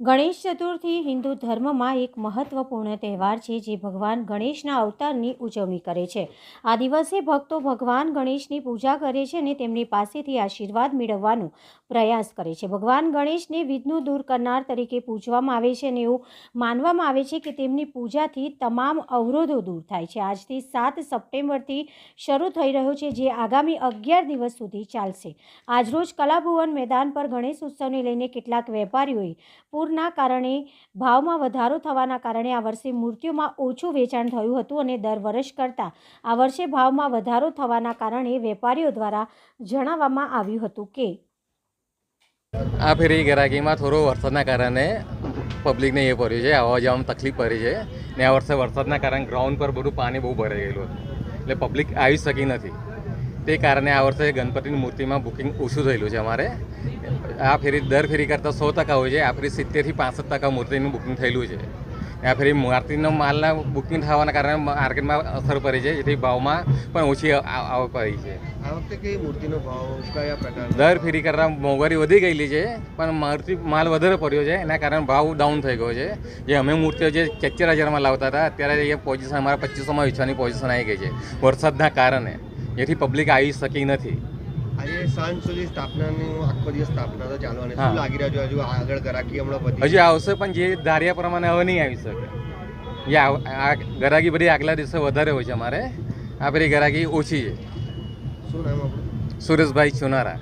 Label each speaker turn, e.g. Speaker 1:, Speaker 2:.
Speaker 1: ગણેશ ચતુર્થી હિન્દુ ધર્મમાં એક મહત્વપૂર્ણ તહેવાર છે જે ભગવાન ગણેશના અવતારની ઉજવણી કરે છે. આ દિવસે ભક્તો ભગવાન ગણેશની પૂજા કરે છે અને તેમની પાસેથી આશીર્વાદ મેળવવાનો પ્રયાસ કરે છે. ભગવાન ગણેશને વિઘ્નો દૂર કરનાર તરીકે પૂજવામાં આવે છે અને એવું માનવામાં આવે છે કે તેમની પૂજાથી તમામ અવરોધો દૂર થાય છે. આજથી સાત સપ્ટેમ્બરથી શરૂ થઈ રહ્યો છે જે આગામી અગિયાર દિવસ સુધી ચાલશે. આજરોજ કલાભુવન મેદાન પર ગણેશ ઉત્સવને લઈને કેટલાક વેપારીઓએ પૂરના કારણે, ભાવમાં વધારો થવાના કારણે આ વર્ષે મૂર્તિઓમાં ઓછું વેચાણ થયું હતું અને દર વર્ષ કરતાં આ વર્ષે ભાવમાં વધારો થવાના કારણે વેપારીઓ દ્વારા જણાવવામાં આવ્યું હતું કે
Speaker 2: આ ફેરી ગરાગીમાં થોડો વરસાદના કારણે પબ્લિકને એ પડ્યું છે, આવવા જવામાં તકલીફ પડી છે ને આ વર્ષે વરસાદના કારણે ગ્રાઉન્ડ પર બધું પાણી બહુ ભરાઈ ગયેલું હતું. એટલે પબ્લિક આવી શકી નથી. તે કારણે આ વર્ષે ગણપતિની મૂર્તિમાં બુકિંગ ઓછું થયેલું છે અમારે. આ ફેરી દર ફેરી કરતાં સો ટકા હોય છે. આ ફેરી સિત્તેરથી પાસઠ ટકા મૂર્તિનું બુકિંગ થયેલું છે. આ ફેરી મૂર્તિનો માલના બુકિંગ થવાના કારણે માર્કેટમાં અસર પડી છે જેથી ભાવમાં પણ ઓછી આવ- આવક પડી છે.
Speaker 3: આ વખતે કઈ મૂર્તિનો ભાવ કયા પ્રકાર
Speaker 2: દર ફેરી કરતાં મોંઘવારી વધી ગયેલી છે પણ મૂર્તિ માલ વધારે પડ્યો છે એના કારણે ભાવ ડાઉન થઈ ગયો છે. જે અમે મૂર્તિઓ જે ચેચર હજારમાં લાવતા હતા અત્યારે એ પોઝિશન અમારા પચીસોમાં વેચવાની પોઝિશન આવી ગઈ છે વરસાદના કારણે. જેથી પબ્લિક આવી શકી નથી.
Speaker 3: આજે સાંજ સુધી સ્થાપનાનું આખો દિવસ સ્થાપના તો ચાલવાની. શું લાગી રહ્યું હજુ? આગળ ગરાકી હમણાં વધી
Speaker 2: હજી આવશે પણ જે ધાર્યા પ્રમાણે હવે નહીં આવી શકે. જે આ આ ગરાગી બધી આગલા દિવસે વધારે હોય છે અમારે. આ બધી ગરાગી ઓછી છે.
Speaker 3: શું નામ આપણું?
Speaker 2: સુરેશભાઈ ચુનારા.